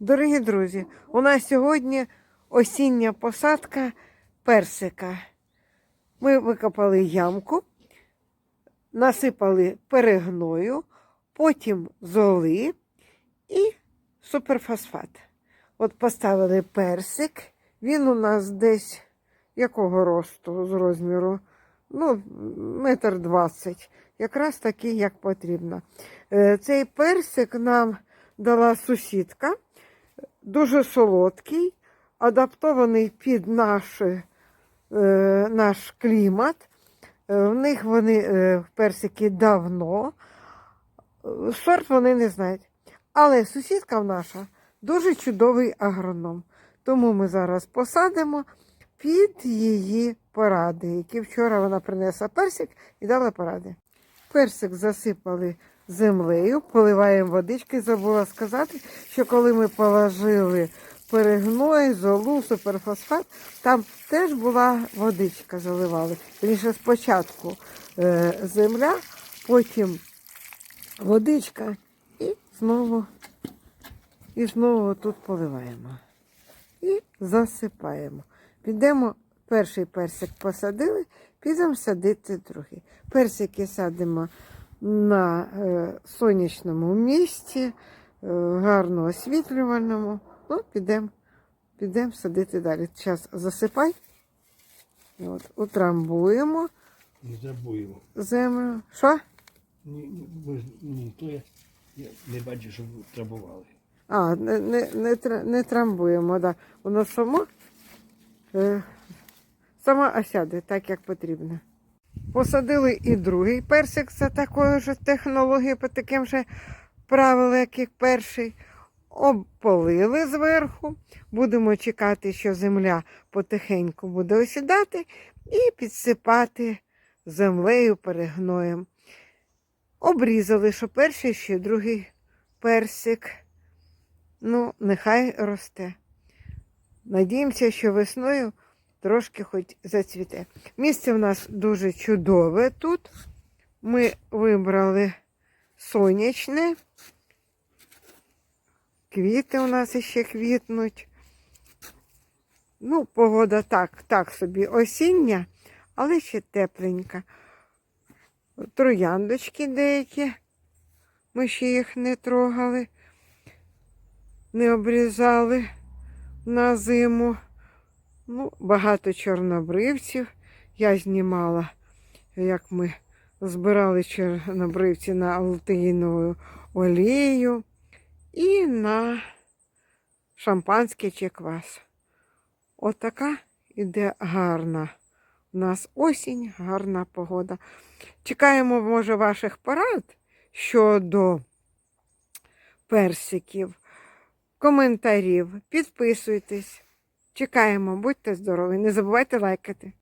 Дорогі друзі, у нас сьогодні осіння посадка персика. Ми викопали ямку, насипали перегною, потім золи і суперфосфат. От поставили персик. Він у нас десь якого росту з розміру? Ну, метр двадцять. Якраз такий, як потрібно. Е, Цей персик нам дала сусідка, дуже солодкий, адаптований під наш, е, наш клімат. Е, В них вони е, персики давно. Сорт вони не знають. Але сусідка наша дуже чудовий агроном. Тому ми зараз посадимо під її поради, які вчора вона принесла персик і дала поради. Персик засипали землею, поливаємо водички. Забула сказати, що коли ми положили перегной, золу, суперфосфат, там теж була водичка, заливали. Вірніше спочатку е, земля, потім водичка і знову, і знову тут поливаємо. І засипаємо. Підемо, перший персик посадили, підемо садити другий. Персики садимо на е, сонячному місці, е, гарно освітлювальному. Ну, підемо підем садити далі. Зараз засипай. От, утрамбуємо Не забуємо. землю. Що? Ні, ні, ні, то я, я не бачу, щоб трабували. А, не, не, не, не трамбуємо, да. воно само, е, сама осяде, так як потрібно. Посадили і другий персик за такою ж технологією, по таким же правилам, як і перший. Обполили зверху. Будемо чекати, що земля потихеньку буде осідати, і підсипати землею перегноєм. Обрізали, що перший, що другий персик. Ну, нехай росте. Надіємося, що весною трошки хоч зацвіте. Місце в нас дуже чудове тут. Ми вибрали сонячне. Квіти у нас ще квітнуть. Ну, погода так, так собі осіння, але ще тепленька. Трояндочки деякі. Ми ще їх не трогали не обрізали на зиму. Ну, багато чорнобривців. Я знімала, як ми збирали чорнобривці на алтеїнову олію і на шампанське чи квас. Отака іде гарна. У нас осінь, гарна погода. Чекаємо, може, ваших порад щодо персиків коментарів. Підписуйтесь. Чекаємо, будьте здорові. Не забувайте лайкати.